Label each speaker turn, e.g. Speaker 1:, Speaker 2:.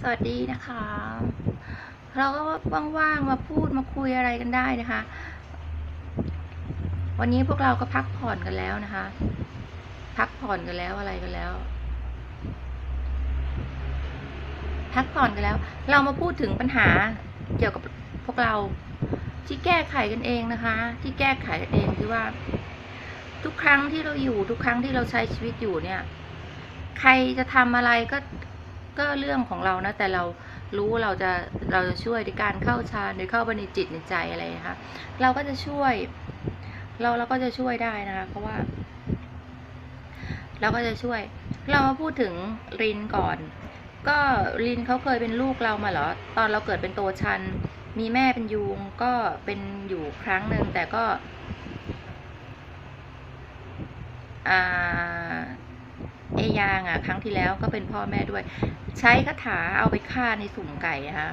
Speaker 1: สวัสดีนะคะ เราก็ว่างๆมาพูดมาคุยอะไรกันได้นะคะ วันนี้พวกเราก็พักผ่อนกันแล้วนะคะ พักผ่อนกันแล้วอะไรกันแล้ว พักผ่อนกันแล้ว เรามาพูดถึงปัญหาเกี่ยวกับพวกเราที่แก้ไขกันเองนะคะ ที่แก้ไขกันเองคือว่า ทุกครั้งที่เราอยู่ทุกครั้งที่เราใช้ชีวิตอยู่เนี่ย ใครจะทำอะไรก็ ก็เรื่องของเรานะแต่เรารู้เราจะเราจะช่วยในการเข้าฌานหรือเข้าไปในจิตในใจอะไรนะคะเราก็จะช่วย เราเราก็จะช่วยได้นะคะเพราะว่า เราก็จะช่วย เรามาพูดถึงรินก่อน ก็รินเขาเคยเป็นลูกเรามาเหรอตอนเราเกิดเป็นตัวชัน มีแม่เป็นยูงก็เป็นอยู่ครั้งหนึ่งแต่ก็ อ่า ยางอะ ครั้งที่แล้วก็เป็นพ่อแม่ด้วย ใช้คาถาเอาไปฆ่าในสุ่มไก่นะคะ